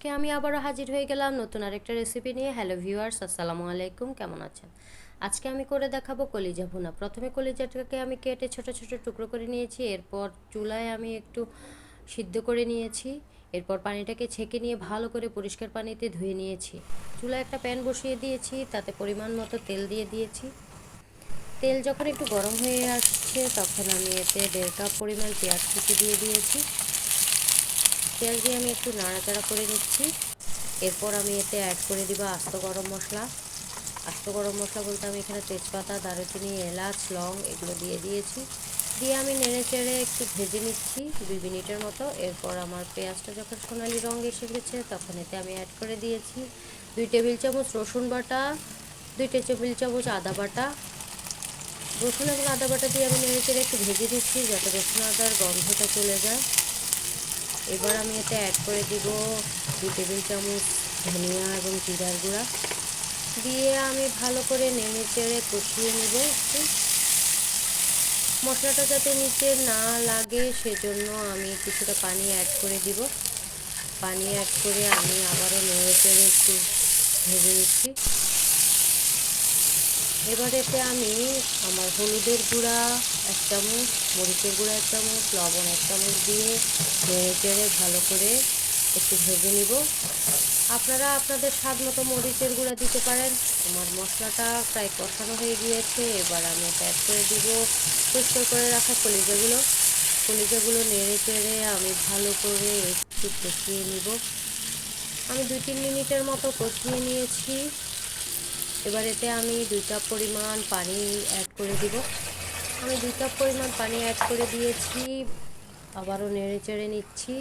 আজকে আমি আবারও হাজির হয়ে গেলাম নতুন আরেকটা রেসিপি নিয়ে। হ্যালো ভিউয়ার্স আসসালামু আলাইকুম, কেমন আছেন? আজকে আমি করে দেখাবো কলিজা ভুনা। প্রথমে কলিজাটাকে আমি কেটে ছোট ছোট টুকরো করে নিয়েছি। এরপর চুলায় আমি একটু সিদ্ধ করে নিয়েছি। এরপর পানিটাকে ছেঁকে নিয়ে ভালো করে পরিষ্কার পানিতে ধুয়ে নিয়েছি। চুলায় একটা প্যান বসিয়ে দিয়েছি, তাতে পরিমাণ মতো তেল দিয়ে দিয়েছি। তেল যখন একটু গরম হয়ে আসছে, তখন আমি এতে দেড় কাপ পরিমাণ পেঁয়াজ কুচি দিয়ে দিয়েছি। পেঁয়াজ দিয়ে আমি একটু নাড়াচাড়া করে নিচ্ছি। এরপর আমি এতে অ্যাড করে দিব আস্ত গরম মশলা। আস্ত গরম মশলা বলতে আমি এখানে তেজপাতা, দারুচিনি, এলাচ, লং এগুলো দিয়ে দিয়েছি। দিয়ে আমি নেড়ে চেড়ে একটু ভেজে নিচ্ছি দুই মিনিটের মতো। এরপর আমার পেঁয়াজটা যখন সোনালি রঙ এসে গেছে, তখন এতে আমি অ্যাড করে দিয়েছি দুই টেবিল চামচ রসুন বাটা, দুই টেবিল চামচ আদা বাটা। রসুন এবং আদা বাটা দিয়ে আমি নেড়ে চেড়ে একটু ভেজে দিচ্ছি যাতে রসুন আদার গন্ধটা চলে যায়। এবার আমি এতে অ্যাড করে দিব দু টেবিল চামচ ধনিয়া এবং জিরার গুঁড়া। দিয়ে আমি ভালো করে নেড়ে চেড়ে কষিয়ে নিব একটু। মশলাটা যাতে নিচে না লাগে, সেজন্য আমি কিছুটা পানি অ্যাড করে দিব। পানি অ্যাড করে আমি আবারও নেড়ে চেড়ে একটু ভেজে নিচ্ছি। এবার এতে আমি আমার হলুদের গুঁড়া, এক চামচ, মরিচের গুঁড়া এক চামচ, লবণ এক চামচ দিয়ে নেড়ে চেড়ে ভালো করে একটু ভেজে নিব। আপনারা আপনাদের স্বাদ মতো মরিচের গুঁড়া দিতে পারেন। আমার মশলাটা প্রায় কষানো হয়ে গিয়েছে। এবার আমি অ্যাড করে দিব। পরিষ্কার করে রাখা কলিজাগুলো। কলিজাগুলো নেড়ে চেড়ে আমি ভালো করে একটু কষিয়ে নিব। আমি দুই তিন মিনিটের মতো কষিয়ে নিয়েছি। এবার এতে আমি দুই কাপ পরিমাণ পানি অ্যাড করে দিব। আমি দুই কাপ পরিমাণ পানি অ্যাড করে দিয়েছি। আবারও নেড়ে চেড়ে নিচ্ছি।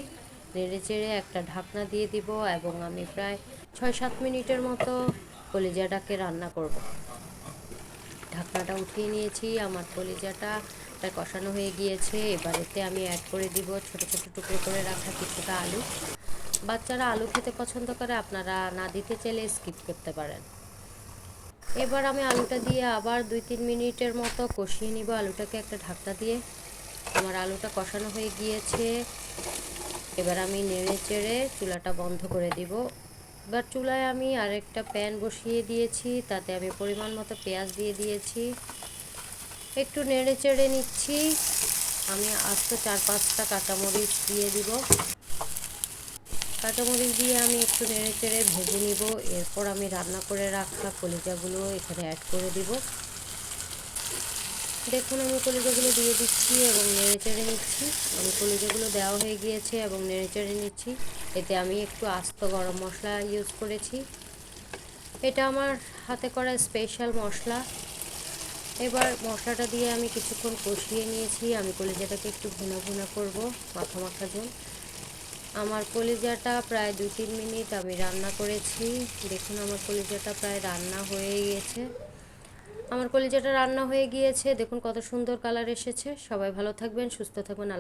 নেড়ে চেড়ে একটা ঢাকনা দিয়ে দিব এবং আমি প্রায় ছয় সাত মিনিটের মতো কলিজাটাকে রান্না করব। ঢাকনাটা উঠিয়ে নিয়েছি। আমার কলিজাটা প্রায় কষানো হয়ে গিয়েছে। এবার এতে আমি অ্যাড করে দিব ছোটো ছোটো টুকরো করে রাখা কিছুটা আলু। বাচ্চারা আলু খেতে পছন্দ করে, আপনারা না দিতে চাইলে স্কিপ করতে পারেন। এবার আমি আলুটা দিয়ে আবার দুই তিন মিনিটের মতো কষিয়ে নিব। আলুটাকে একটা ঢাকনা দিয়ে। আমার আলুটা কষানো হয়ে গিয়েছে। এবার আমি নেড়ে চেড়ে চুলাটা বন্ধ করে দিব। এবার চুলায় আমি আরেকটা প্যান বসিয়ে দিয়েছি। তাতে আমি পরিমাণ মতো পেঁয়াজ দিয়ে দিয়েছি। একটু নেড়ে চেড়ে নিচ্ছি। আমি আস্ত চার পাঁচটা কাঁচামরিচ দিয়ে দিব। কাঁচামরিচ দিয়ে আমি একটু নেড়ে চেড়ে ভেজে নিব। এরপর আমি রান্না করে রাখা কলিজাগুলো এখানে অ্যাড করে দিব। দেখুন, আমি কলিজাগুলো দিয়ে দিচ্ছি এবং নেড়ে চেড়ে নিচ্ছি। আমি কলিজাগুলো দেওয়া হয়ে গিয়েছে এবং নেড়ে চেড়ে নিচ্ছি। এতে আমি একটু আস্ত গরম মশলা ইউজ করেছি। এটা আমার হাতে করা স্পেশাল মশলা। এবার মশলাটা দিয়ে আমি কিছুক্ষণ কষিয়ে নিয়েছি। আমি কলিজাটাকে একটু ভুনা ভুনা করব মাখা মাখা ঝোল আমার কলিজাটা প্রায় দু তিন মিনিট আমি রান্না করেছি। দেখুন আমার কলিজাটা প্রায় রান্না হয়ে গিয়েছে। আমার কলিজাটা রান্না হয়ে গিয়েছে। দেখুন কত সুন্দর কালার এসেছে। সবাই ভালো থাকবেন, সুস্থ থাকবেন। আল্লাহ